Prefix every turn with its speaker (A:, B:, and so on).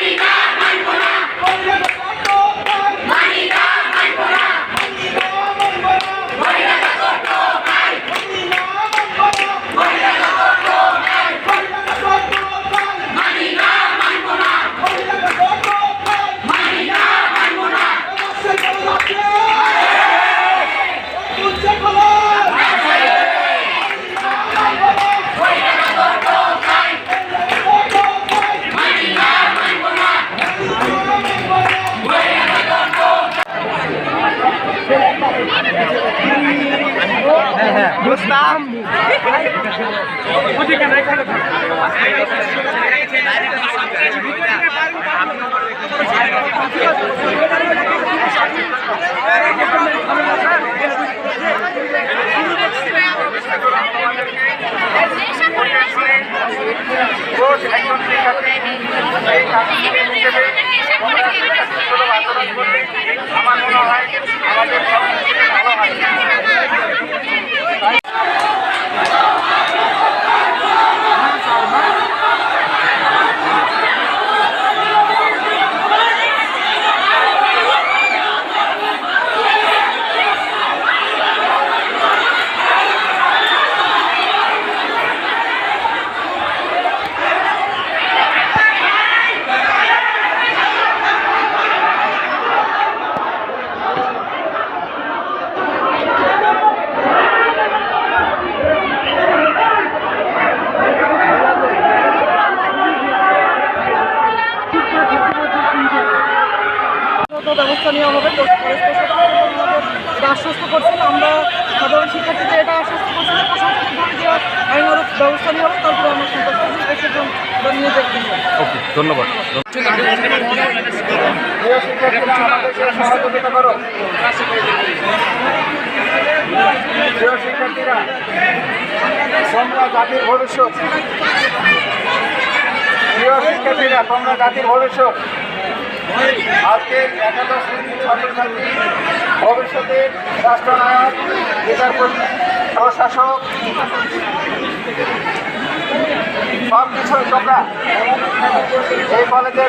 A: America!
B: আমার ব্যবস্থা নেওয়া হবে। এটা আশ্বস্ত করছেন আমরা সাধারণ শিক্ষার্থীদের এটা আশ্বস্ত করছি যে প্রশাসনিকভাবে যে আইনগত ব্যবস্থা নেওয়া হবে তারপরে আমরা সন্ত্রাস নিয়ে দেখবেন
C: ওকে ধন্যবাদ।
A: শিক্ষার্থীরা তোমরা জাতির ভবিষ্যৎ প্রিয় শিক্ষার্থীরা তোমরা জাতির ভবিষ্যৎ। আজকে একাদশ শ্রেণির ছাত্রছাত্রী ভবিষ্যতের রাষ্ট্রনায়ক বিচারপতি প্রশাসক সব কিছুই তোমরা এই কলেজের